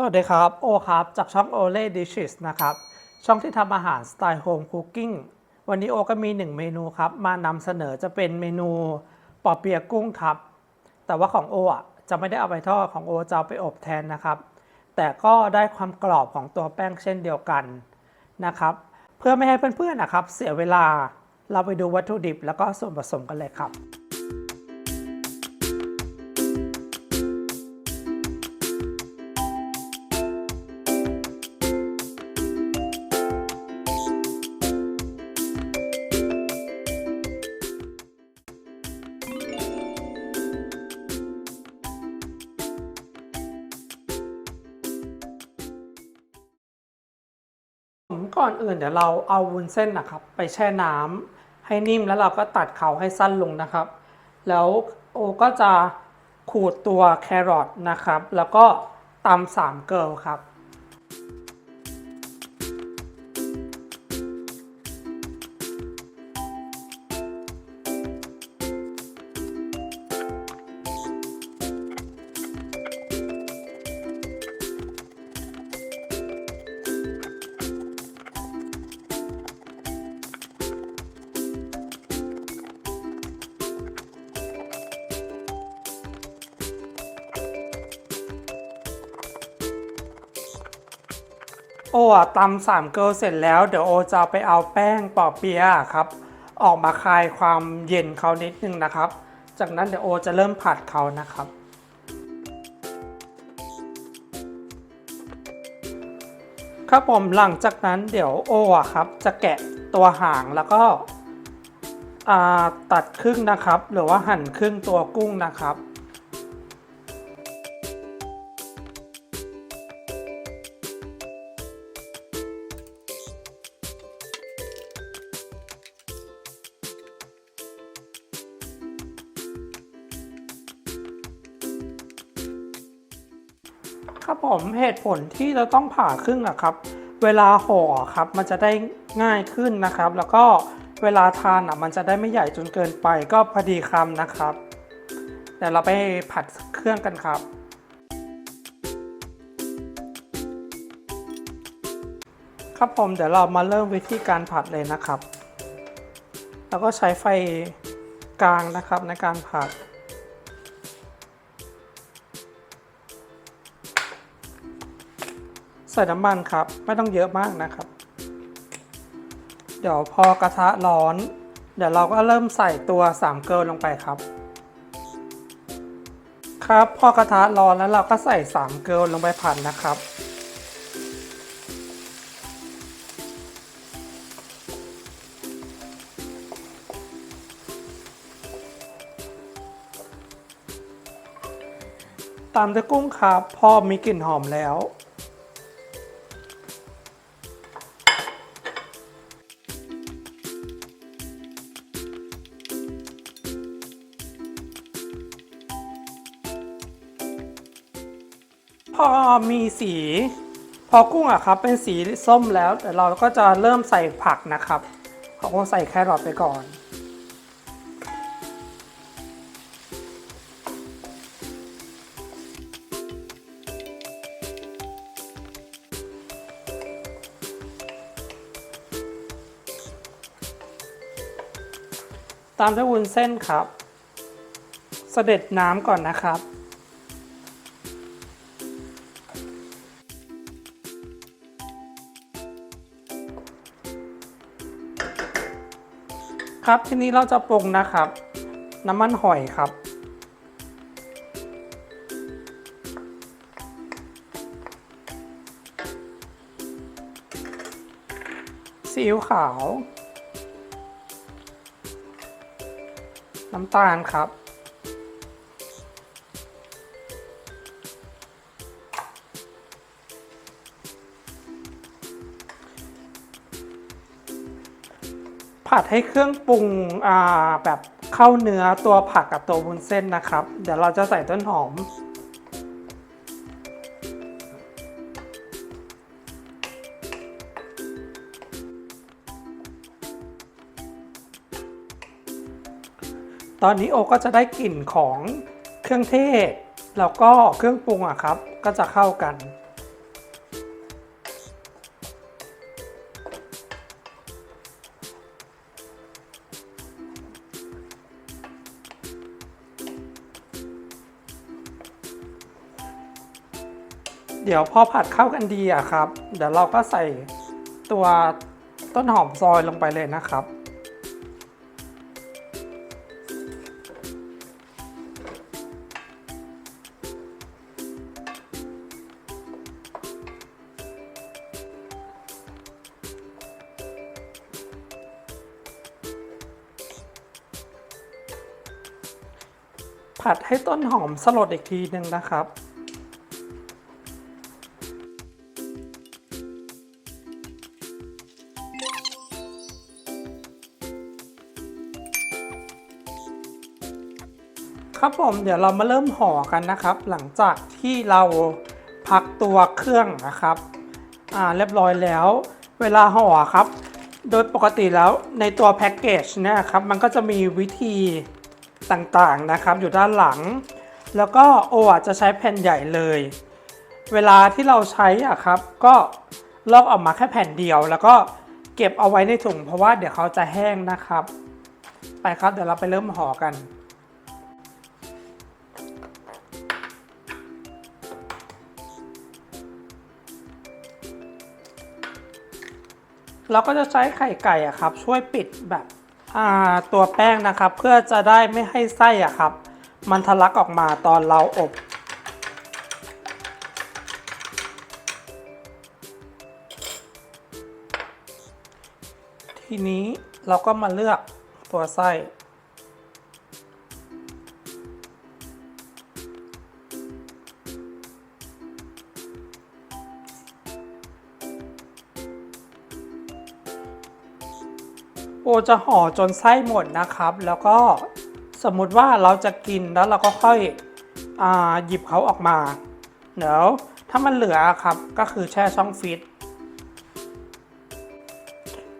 สวัสดีครับ โอครับ จากช่อง o l e Dishes นะครับ ช่องที่ทำอาหารสไตล์ Home Cooking วันนี้โอก็มีหนึ่งเมนูครับ มานำเสนอจะเป็นเมนูปอเปียะกุ้งครับ แต่ว่าของโออะจะไม่ได้เอาไปทอดของโอจะเอาไปอบแทนนะครับ แต่ก็ได้ความกรอบของตัวแป้งเช่นเดียวกันนะครับ เพื่อไม่ให้เพื่อนๆนะครับ เสียเวลาเราไปดูวัตถุดิบแล้วก็ส่วนผสมกันเลยครับ ก่อนอื่นเดี๋ยวเราเอาวุ้นเส้นนะครับ ไปแช่น้ำให้นิ่มแล้วเราก็ตัดเขาให้สั้นลงนะครับ แล้วโอก็จะขูดตัวแครอทนะครับ แล้วก็ตำสามเกลอครับ โออะตำสามเกลอเสร็จแล้วเดี๋ยวโอจะไปเอาแป้งปอเปียะครับ ออกมาคลายความเย็นเขานิดนึงนะครับ จากนั้นเดี๋ยวโอจะเริ่มผัดเขานะครับ ครับผมหลังจากนั้นเดี๋ยวโออะครับ จะแกะตัวหางแล้วก็อ่าตัดครึ่งนะครับ หรือว่าหั่นครึ่งตัวกุ้งนะครับ ครับผมเหตุผลที่เราต้องผ่าครึ่งอะครับ เวลาห่อครับมันจะได้ง่ายขึ้นนะครับ แล้วก็เวลาทานอะมันจะได้ไม่ใหญ่จนเกินไป ก็พอดีคำนะครับเดี๋ยวเราไปผัดเครื่องกันครับ ครับผมเดี๋ยวเรามาเริ่มวิธีการผัดเลยนะครับ แล้วก็ใช้ไฟกลางนะครับในการผัด ส่น้ำมันครับ ไม่ต้องเยอะมากนะครับ เดี๋ยวพอกระทะร้อน เดี๋ยวเราก็เริ่มใส่ตัวสามเกลอลงไปครับ ครับพอกระทะร้อนแล้วเราก็ใส่สามเกลอลงไปผัดนะครับตามด้วยกุ้งครับพอมีกลิ่นหอมแล้ว พอมีสี พอกุ้งอะครับเป็นสีส้มแล้วเดี๋ยวเราก็จะเริ่มใส่ผักนะครับเขาก็ใส่แครอทไปก่อนตามด้วยวุ้นเส้นครับ เสด็จน้ำก่อนนะครับ ครับทีนี้เราจะปรุงนะครับ น้ำมันหอยครับ ซีอิ๊วขาว น้ำตาลครับ ผัดให้เครื่องปรุงแบบเข้าเนื้อตัวผักกับตัววุ้นเส้นนะครับ เดี๋ยวเราจะใส่ต้นหอม ตอนนี้โอก็จะได้กลิ่นของเครื่องเทศ แล้วก็เครื่องปรุงอะครับ ก็จะเข้ากัน เดี๋ยวพอผัดเข้ากันดีอะครับ เดี๋ยวเราก็ใส่ตัวต้นหอมซอยลงไปเลยนะครับ ผัดให้ต้นหอมสลดอีกทีหนึ่งนะครับ ผมเดี๋ยวเรามาเริ่มห่อกันนะครับ หลังจากที่เราพักตัวเครื่องนะครับอ่าเรียบร้อยแล้ว เวลาห่อครับ โดยปกติแล้วในตัวแพ็กเกจเนี่ยครับมันก็จะมีวิธีต่างๆนะครับ อยู่ด้านหลัง แล้วก็โออาจจะใช้แผ่นใหญ่เลย เวลาที่เราใช้อะครับ ก็ลอกออกมาแค่แผ่นเดียว แล้วก็เก็บเอาไว้ในถุงเพราะว่าเดี๋ยวเขาจะแห้งนะครับ ไปครับเดี๋ยวเราไปเริ่มห่อกัน เราก็จะใช้ไข่ไก่อะครับ ช่วยปิดแบบตัวแป้งนะครับ เพื่อจะได้ไม่ให้ไส้อะครับ มันทะลักออกมาตอนเราอบ ทีนี้เราก็มาเลือกตัวไส้ โอจะห่อจนไส้หมดนะครับ แล้วก็สมมุติว่าเราจะกินแล้วเราก็ค่อยอหยิบเขาออกมาเดี๋ยวถ้ามันเหลือครับก็คือแช่ช่องฟรีซ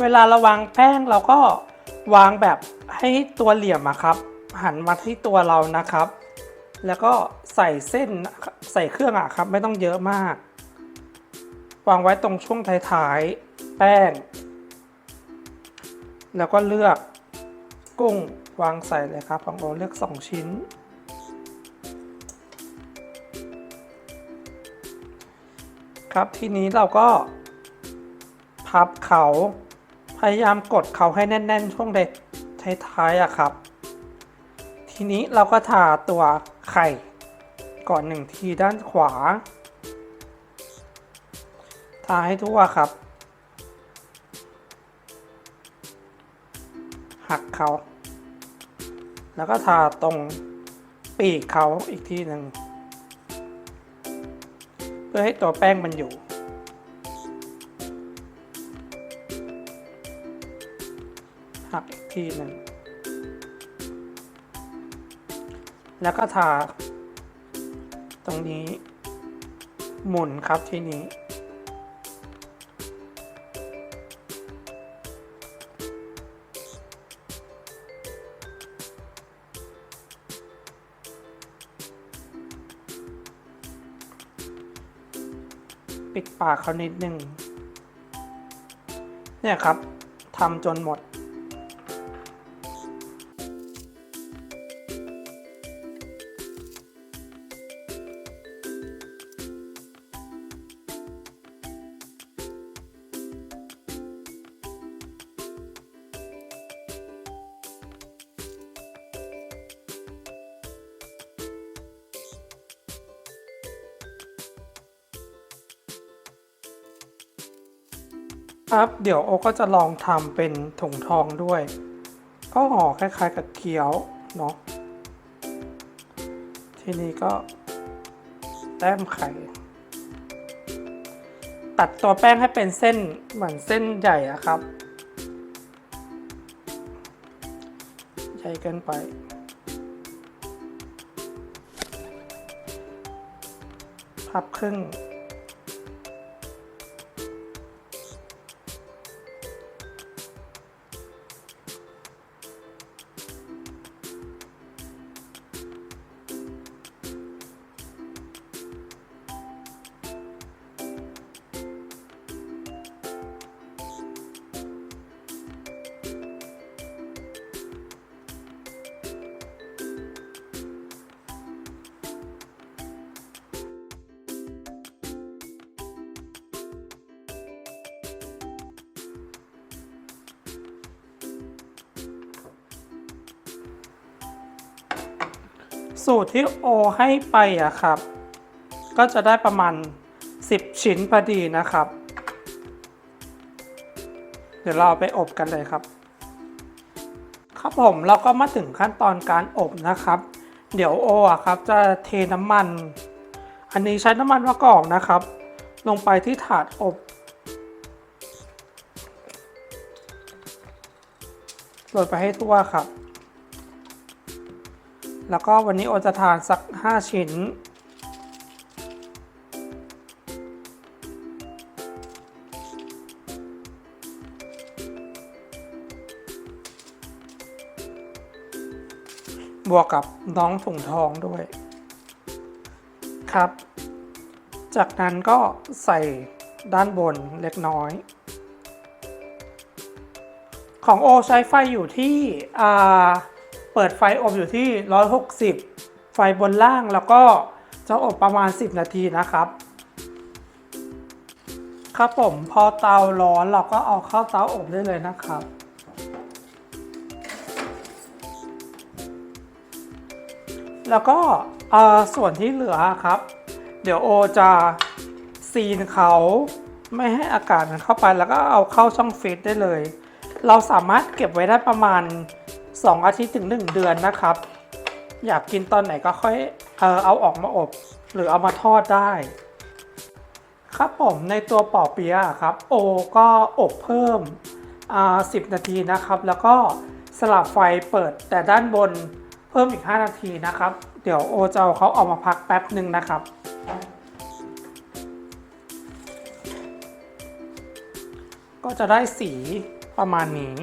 เวลาเราวางแป้งเราก็วางแบบให้ตัวเหลี่ยมอะครับ หันมาที่ตัวเรานะครับ แล้วก็ใส่เส้นใส่เครื่องอะครับ ไม่ต้องเยอะมาก วางไว้ตรงช่วงท้ายๆ แป้ง แล้วก็เลือกกุ้งวางใส่เลยครับของโอเลือก 2 ชิ้น ครับทีนี้เราก็ พับเขาพยายามกดเขาให้แน่น ๆ ช่วงเด็ดท้ายๆอะครับ ทีนี้เราก็ทาตัวไข่ก่อนหนึ่งทีด้านขวา ทาให้ทั่วครับ หักเขา แล้วก็ทาตรงปีกเขาอีกทีหนึ่ง เพื่อให้ตัวแป้งมันอยู่ หักอีกทีหนึ่ง แล้วก็ทา ตรงนี้หมุนครับทีนี้ ปิดปากเขานิดนึงเนี่ยครับทำจนหมด ครับ เดี๋ยวโอก็จะลองทำเป็นถุงทองด้วย ก็ห่อคล้ายๆกับเกี๊ยวเนาะ ทีนี้ก็แต้มไข่ ตัดตัวแป้งให้เป็นเส้นเหมือนเส้นใหญ่อะครับ ใหญ่เกินไปพับครึ่ง สูตรที่โอให้ไปอะครับ ก็จะได้ประมาณ 10 ชิ้นพอดีนะครับ เดี๋ยวเราเอาไปอบกันเลยครับ ครับผมเราก็มาถึงขั้นตอนการอบนะครับ เดี๋ยวโออะครับจะเทน้ำมัน อันนี้ใช้น้ำมันมะกอกนะครับ ลงไปที่ถาดอบโรยไปให้ทั่วครับ แล้วก็วันนี้โอจะทานสัก 5 ชิ้น บวกกับน้องถุงทองด้วย ครับ จากนั้นก็ใส่ด้านบนเล็กน้อย ของโอใช้ไฟอยู่ที่อ่า เปิดไฟอบอยู่ที่ 160 ไฟบนล่างแล้วก็จะอบประมาณ 10 นาทีนะครับ ครับผมพอเตาร้อนเราก็เอาเข้าเตาอบได้เลยนะครับแล้วก็อ่อส่วนที่เหลือครับ เดี๋ยวโอจะซีนเขาไม่ให้อากาศมันเข้าไปแล้วก็เอาเข้าช่องฟรีซได้เลย เราสามารถเก็บไว้ได้ประมาณ 2 อาทิตย์ถึง 1 เดือนนะครับ อยากกินตอนไหนก็ค่อยเออเอาออกมาอบ หรือเอามาทอดได้ ครับผมในตัวปอเปียะครับ โอก็อบเพิ่มอ่า10นาทีนะครับ แล้วก็สลับไฟเปิดแต่ด้านบนเพิ่มอีก 5 นาทีนะครับ เดี๋ยวโอจะเอาเขาออกมาพักแป๊บหนึ่งนะครับก็จะได้สีประมาณนี้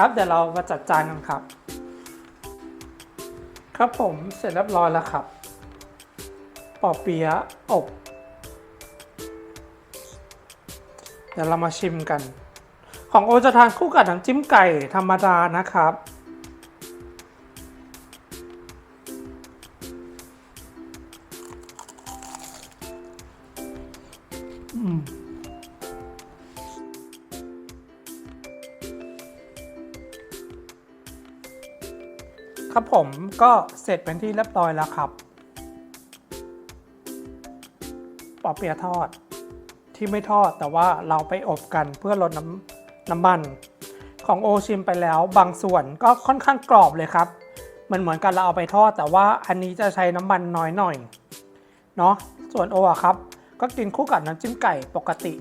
ครับเดี๋ยวเรามาจัดจานกันครับ ครับผมเสร็จเรียบร้อยแล้วครับปอเปี๊ยะอบ เดี๋ยวเรามาชิมกัน ของโอจะทานคู่กับน้ำจิ้มไก่ธรรมดานะครับอืม ครับผมก็เสร็จเป็นที่เรียบร้อยแล้วครับปอเปียะทอดที่ไม่ทอดแต่ว่าเราไปอบกันเพื่อลดน้ำน้ำมันของโอชิมไปแล้วบางส่วนก็ค่อนข้างกรอบเลยครับเหมือนเหมือนกันเราเอาไปทอด แต่ว่าอันนี้จะใช้น้ำมันน้อยหน่อยเนาะส่วนโออะครับ ก็กินคู่กับน้ำจิ้มไก่ปกติ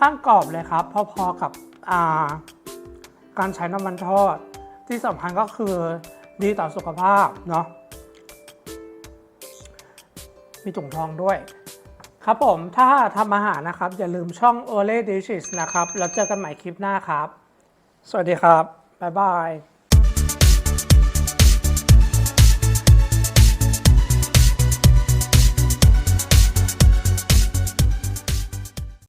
ข้างกรอบเลยครับ พอๆกับาการใช้น้ำมันทอด ที่สำคัญก็คือดีต่อสุขภาพเนาะมีถุงทองด้วย ครับผมถ้าทำอาหารนะครับ อย่าลืมช่อง o l e Dishes นะครับ แล้วเจอกันใหม่คลิปหน้าครับ สวัสดีครับ บ๊ายบาย